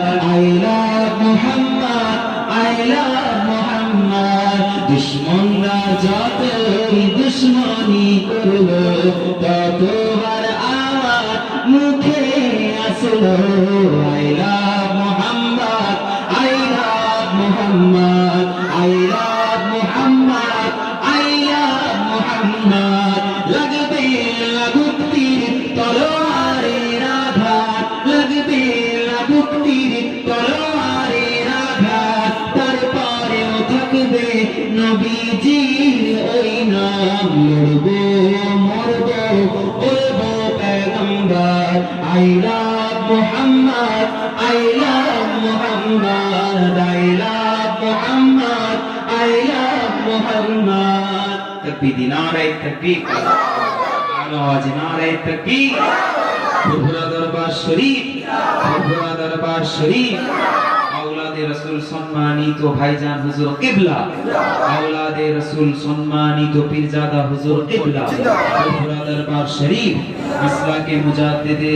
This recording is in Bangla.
I love Muhammad I love Muhammad দুশ্মনরা যতই দুশ্মনী করল ততবার আমার মুখে আসলো I love Muhammad I love Muhammad I love Muhammad I love Muhammad লাগবে লাগুক্তির তলোয়ারের আসবে নবীজি, ওই নাম লড়বো, মরবো, বলব পেগম্বর I love Muhammad, I love Muhammad, I love Muhammad, I love Muhammad. তকবীর নারায় তকবীর। আওয়াজ নারায় তকবীর। ফুরফুরা দরবার শরীফ ফুরফুরা দরবার শরীফ। রসুল সম্মানিত ভাইজান হুজুর কিবলা। আওলাদে রসুল সম্মানিত পীরজাদা হুজুর কিবলা। ফুরফুরা দরবার শরীফ ইসলাকে মুজাদ্দিদে